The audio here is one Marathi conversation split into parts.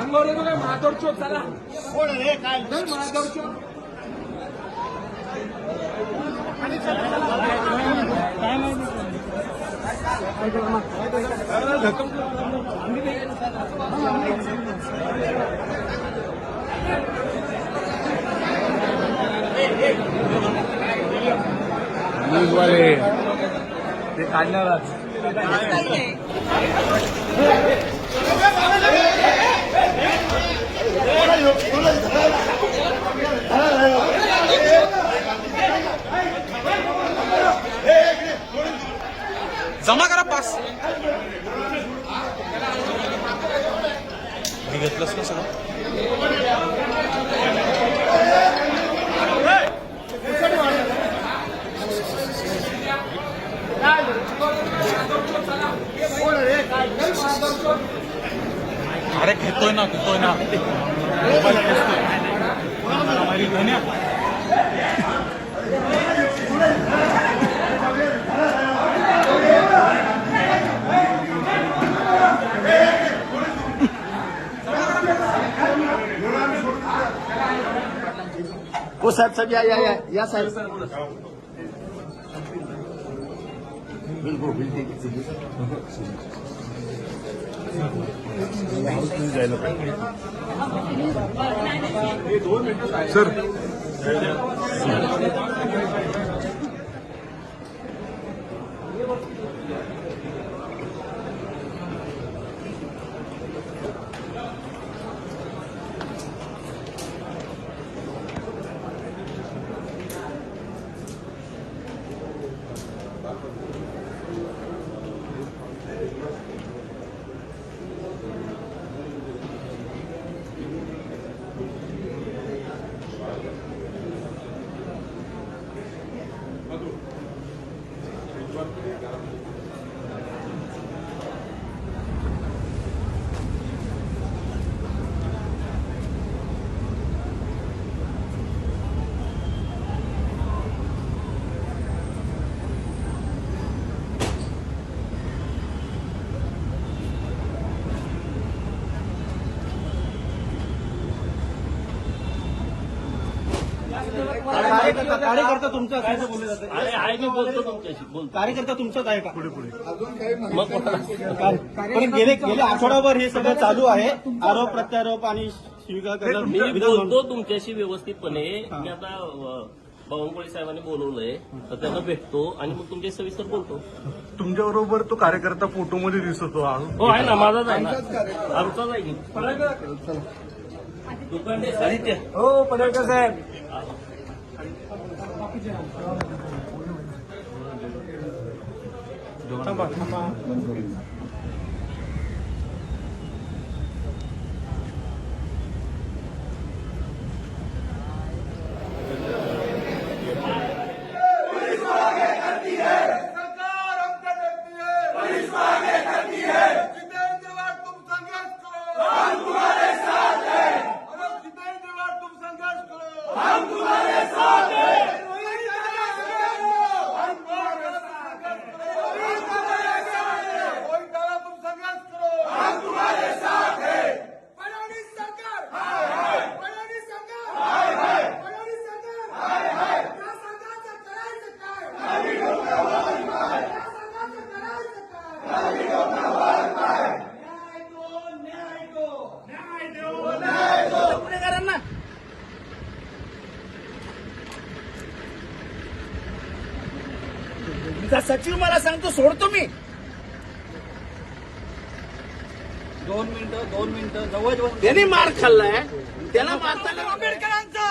अंगावर येतो काय महादोर चोक चला कोण रे काय महादोर चोक न्यूजवाले ते काढणार जमा करा पास. मी घेतलंच ना सगळं अरे घेतोय ना घेतोय ना. हो साहेब साहेब या या या या साहेब. बिलकुल बिलकुल. सर. कार्यकर्ता तुमचाच आहे असं बोललं जातं. अरे आहे मी बोलतो तुमच्याशी बोलतो. कार्यकर्ता तुमचाच आहे का? पुढे पुढे. पण गेले गेले आठवडाभर हे सगळं चालू आहे. आरोप प्रत्यारोप आणि शिविका करणं मी बोलतो तुमच्याशी व्यवस्थितपणे. मी आता बावनकुळे साहेबांनी बोलवलंय. तर त्यांना भेटतो आणि मग तुमच्या सविस्तर बोलतो. तुमच्या बरोबर तो कार्यकर्ता फोटोमध्ये दिसतो हा. हो आहे ना माझाच आहे ना. आमचाच आहे की? साहित्य. हो पडळकर साहेब. 잠깐만 잠깐. सचिव मला सांगतो सोडतो मी. दोन मिनिटं दोन मिनिटं जवळ जवळ त्याने मार खाल्लाय. त्याला मारताना आंबेडकरांचा!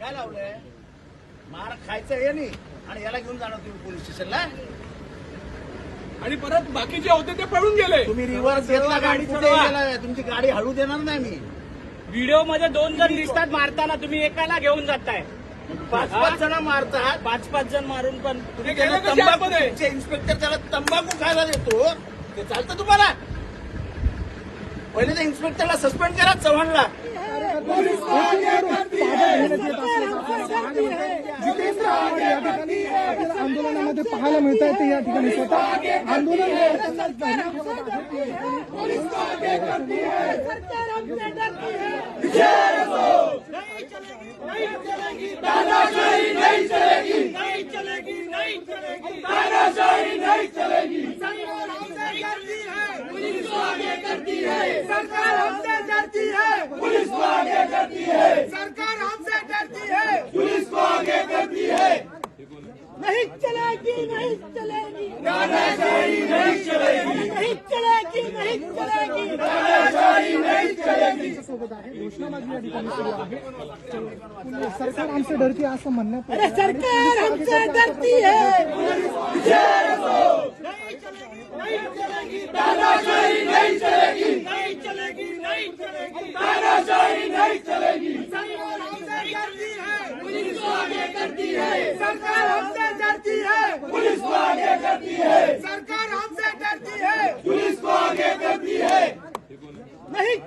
काय लावलंय? मार खायचं हे नाही. आणि याला घेऊन जाणार तुम्ही पोलीस स्टेशनला? आणि परत बाकीचे होते ते पळून गेले. तुम्ही रिव्हर्स घेतला गाडी कुठे गेला? तुमची गाडी हळू देणार नाही मी. व्हिडिओमध्ये दोन जण दिसतात मारताना तुम्ही एकाला घेऊन जाताय. पाच पाच जण मारतात पाच पाच जण मारून पण तुम्ही गेले तंबाखू इन्स्पेक्टर त्याला तंबाखू खायला देतो. ते चालतं तुम्हाला? पहिले त्या इन्स्पेक्टरला सस्पेंड करा चव्हाणला. आंदोलनामध्ये पाहायला मिळत आहे ते या ठिकाणी स्वतः. आंदोलन तानाशाही नहीं चलेगी नहीं चलेगी। नहीं चलेगी तानाशाही नहीं चलेगी सरकार हमसे डरती है पुलिस को आगे करती है सरकार हमसे डरती है पुलिस को आगे करती है सरकार हमसे डरती है पुलिस को आगे करती है नहीं चलेगी नहीं चलेगी तानाशाही नहीं चलेगी। नहीं चलेगी नहीं चलेगी। सरकार हमसे डरती असं म्हणण्यात अरे सरकार हमसे डरती है नहीं चलेगी नहीं चलेगी।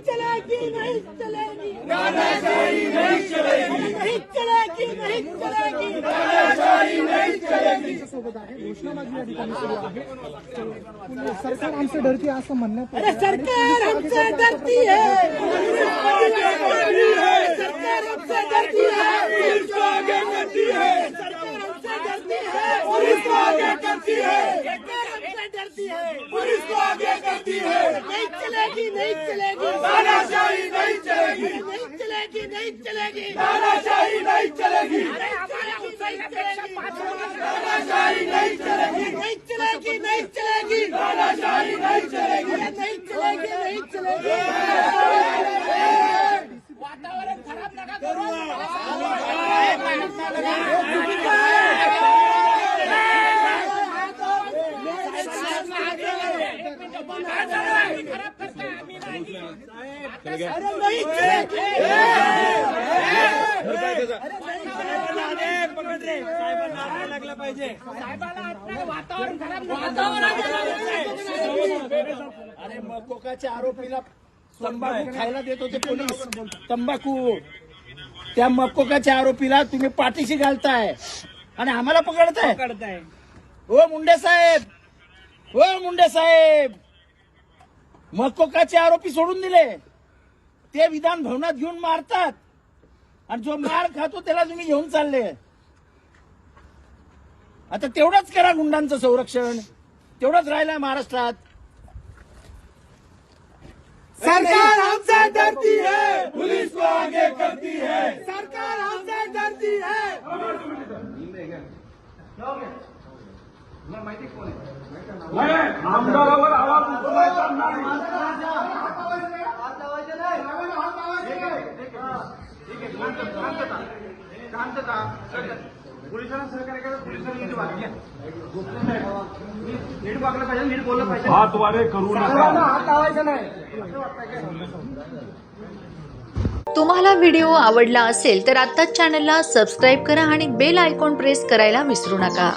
चलेगी नहीं चलेगी। तानाशाही नहीं चलेगी। नहीं चलेगी नहीं चलेगी तानाशाही नहीं चलेगी। सोबत आहे घोषणाबाजी या ठिकाणी सुरू आहे पुलिस- सरकार आमचे डरती असं म्हणण्यात अरे सरकार हमसे डरती है सरकार हमसे डरती है पुलिस को आगे करती है सरकार हमसे डरती है पुलिस को आगे करती है सरकार हमसे डरती है पुलिस को आगे करती है नहीं चलेगी नहीं चलेगी तानाशाही नहीं चलेगी नहीं चलेगी नहीं चलेगी तानाशाही नहीं चलेगी तानाशाही नहीं चलेगी नहीं चलेगी नहीं चलेगी तानाशाही नहीं चलेगी नहीं चलेगी नहीं चलेगी वातावरण खराब नका करू अरे नहीं चलेगी अरे मकोकाच्या आरोपीला तंबाखू खायला देत होते पोलीस. तंबाखू. त्या मकोकाच्या आरोपीला तुम्ही पाठीशी घालताय. आणि आम्हाला पकडताय. हो मुंडे साहेब. हो मुंडे साहेब. मकोकाचे आरोपी सोडून दिले. ते विधान भवनात घेऊन मारतात. आणि जो मार खातो त्याला तुम्ही घेऊन चालले. आता तेवढंच करा गुंडांचं संरक्षण. तेवढंच राहिलंय महाराष्ट्रात. सरकार हमसे डरती है पुलिस को आगे करती है सरकार हमसे डरती है आमदारावर आवाज उठवायचा नाही हातवारे करू नका. तुम्हाला व्हिडिओ आवडला असेल तर आत्ताच चॅनलला सबस्क्राईब करा आणि बेल आयकॉन प्रेस करायला विसरू नका.